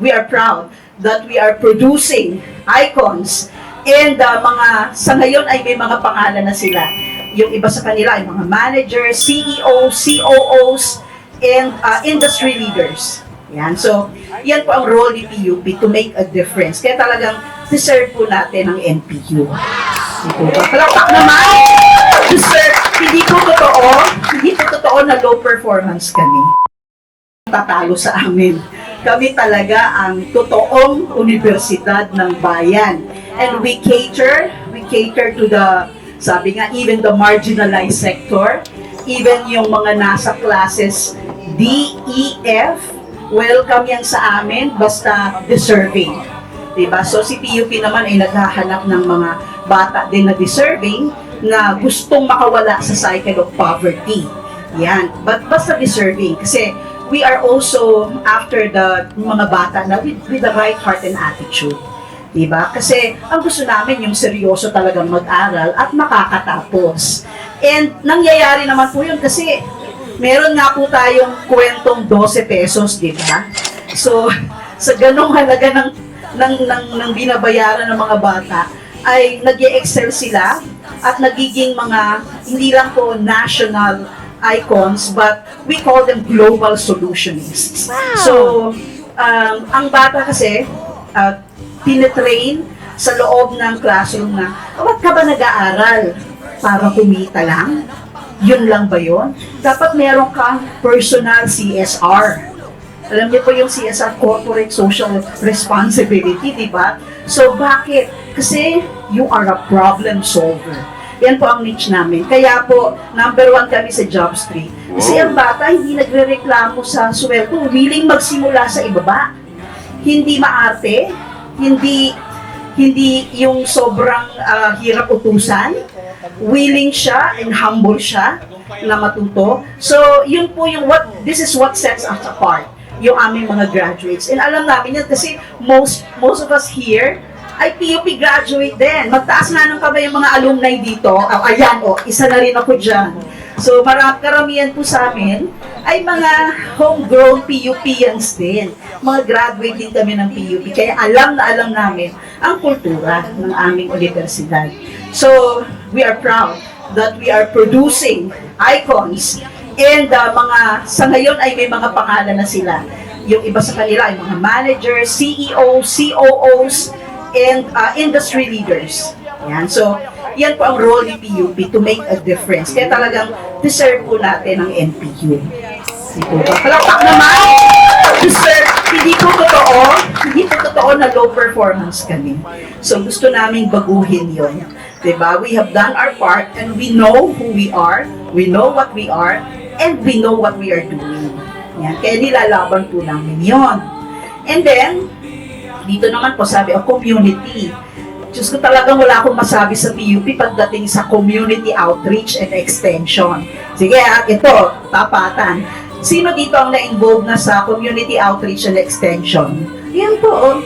we are proud that we are producing icons and uh, mga sa ngayon ay may mga pangalan na sila. Yung iba sa kanila ay mga managers, CEOs, COOs, and uh, industry leaders. Yan. So, yan po ang role ni PUP to make a difference. Kaya talagang deserve po natin ang po ba? Palakpak naman! Deserve. Hindi po totoo. Hindi po totoo na low performance kami tatalo sa amin. Kami talaga ang totoong universidad ng bayan. And we cater, we cater to the, sabi nga, even the marginalized sector, even yung mga nasa classes D, E, F, welcome yan sa amin, basta deserving. Diba? So si PUP naman ay naghahanap ng mga bata din na deserving na gustong makawala sa cycle of poverty. Yan. But basta deserving. Kasi we are also after the mga bata na with, with the right heart and attitude. Diba? Kasi ang gusto namin yung seryoso talagang mag-aral at makakatapos. And nangyayari naman po yun kasi meron nga po tayong kwentong 12 pesos, di ba? So, sa ganong halaga ng, ng, ng, ng binabayaran ng mga bata, ay nag excel sila at nagiging mga, hindi lang po national icons, but we call them global solutionists. So, um, ang bata kasi, uh, tinetrain sa loob ng classroom na, ba't ka ba nag-aaral? Para kumita lang? Yun lang ba yun? Dapat meron kang personal CSR. Alam niyo po yung CSR, Corporate Social Responsibility, di ba? So, bakit? Kasi you are a problem solver. Yan po ang niche namin. Kaya po, number one kami sa Job Street. Kasi ang bata, hindi nagre-reklamo sa sweldo. Willing magsimula sa ibaba. Hindi maarte. Hindi hindi yung sobrang ah, hirap utusan. Willing siya and humble siya na matuto. So, yun po yung what, this is what sets us apart yung aming mga graduates. And alam namin yan kasi most most of us here ay PUP graduate din. Magtaas nga ng kamay yung mga alumni dito. Oh, ayan, oh, isa na rin ako dyan. So, marami karamihan po sa amin ay mga homegrown PUPians din. Mga graduate din kami ng PUP. Kaya alam na alam namin ang kultura ng aming universidad. So, we are proud that we are producing icons and uh, mga sa ngayon ay may mga pangalan na sila. Yung iba sa kanila ay mga managers, CEOs, COOs, and uh, industry leaders. Yan. So, yan po ang role ni PUP to make a difference. Kaya talagang deserve po natin ang NPU. Hindi po? Palakpak naman! Deserve. Hindi po totoo. Hindi po totoo na low performance kami. So, gusto naming baguhin yon. Diba? We have done our part and we know who we are, we know what we are, and we know what we are doing. Yan. Kaya nilalaban po namin yon. And then, dito naman po sabi, o community. Diyos ko talagang wala akong masabi sa PUP pagdating sa community outreach and extension. Sige, at ito, tapatan. Sino dito ang na-involve na sa community outreach and extension? Yan po, oh.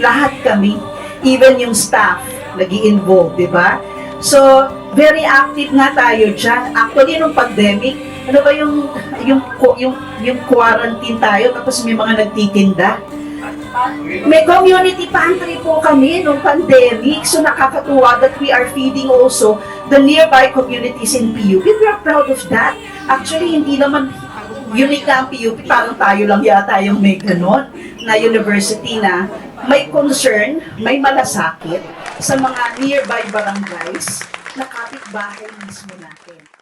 lahat kami. Even yung staff, nag involve di ba? So, very active nga tayo dyan. Actually, nung pandemic, ano ba yung, yung, yung, yung quarantine tayo, tapos may mga nagtitinda. May community pantry po kami nung pandemic. So nakakatuwa that we are feeding also the nearby communities in PUP. We are proud of that. Actually, hindi naman unique ang PUP. Parang tayo lang yata yung may ganon na university na may concern, may malasakit sa mga nearby barangays na kapitbahay mismo natin.